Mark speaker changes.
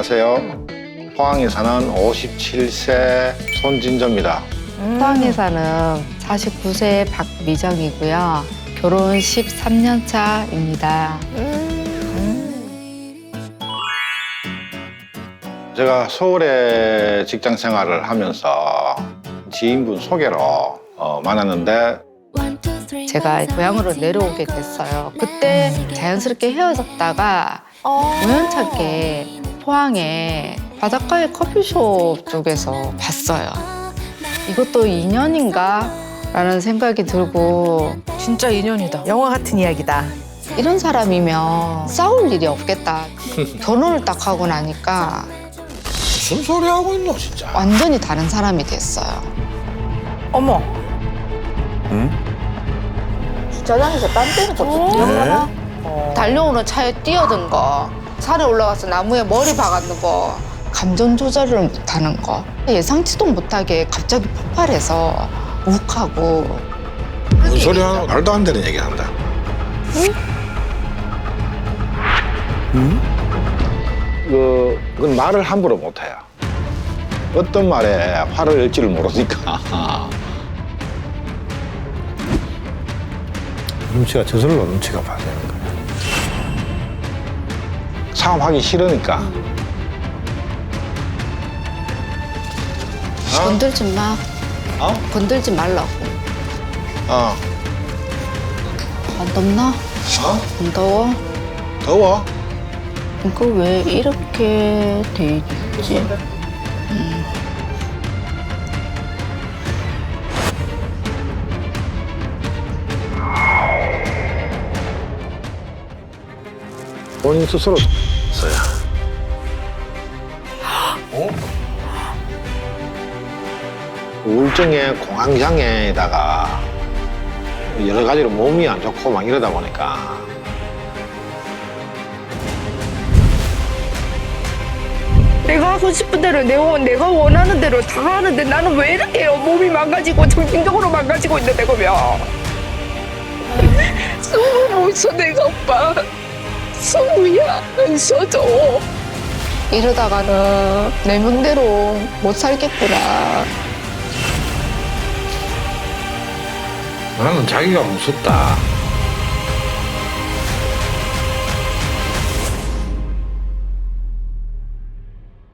Speaker 1: 안녕하세요. 포항에 사는 57세 손진저입니다.
Speaker 2: 포항에 사는 49세 박미정이고요. 결혼 13년 차입니다.
Speaker 1: 제가 서울에 직장 생활을 하면서 지인분 소개로 어, 만났는데
Speaker 2: 제가 고향으로 내려오게 됐어요. 그때 자연스럽게 헤어졌다가 우연찮게 포항에 바닷가의 커피숍 쪽에서 봤어요. 이것도 인연인가? 라는 생각이 들고
Speaker 3: 진짜 인연이다. 영화 같은 이야기다.
Speaker 2: 이런 사람이면 싸울 일이 없겠다. 결혼을 딱 하고 나니까
Speaker 1: 무슨 소리 하고 있노 진짜?
Speaker 2: 완전히 다른 사람이 됐어요.
Speaker 3: 어머.
Speaker 2: 주차장에서 딴 데는 거 달려오는 차에 뛰어든 거, 산에 올라가서 나무에 머리 박았는 거, 감정 조절을 못하는 거, 예상치도 못하게 갑자기 폭발해서 욱하고
Speaker 1: 무슨 소리 하노? 말도 안 되는 얘기 한다. 그, 그건 말을 함부로 못 해요. 어떤 말에 화를 낼지를 모르니까.
Speaker 4: 눈치가 저절로 눈치가 봐야
Speaker 1: 싸움하기 싫으니까.
Speaker 2: 건들지 마,
Speaker 1: 어?
Speaker 2: 건들지 말라고.
Speaker 1: 어.
Speaker 2: 안 덥나?
Speaker 1: 어?
Speaker 2: 안 더워?
Speaker 1: 더워?
Speaker 2: 이거 왜 이렇게 돼 있지?
Speaker 1: 본인 스스로 써요. 우울증에 공황장애에다가 여러 가지로 몸이 안 좋고 막 이러다 보니까.
Speaker 5: 내가 하고 싶은 대로 내가, 내가 원하는 대로 다 하는데 나는 왜 이렇게 몸이 망가지고 정신적으로 망가지고 있는데 그러면? 승우 못써 내가 오빠 승우야 안 써줘
Speaker 2: 이러다가는 내 맘대로 못 살겠구나.
Speaker 1: 나는 자기가 무섭다.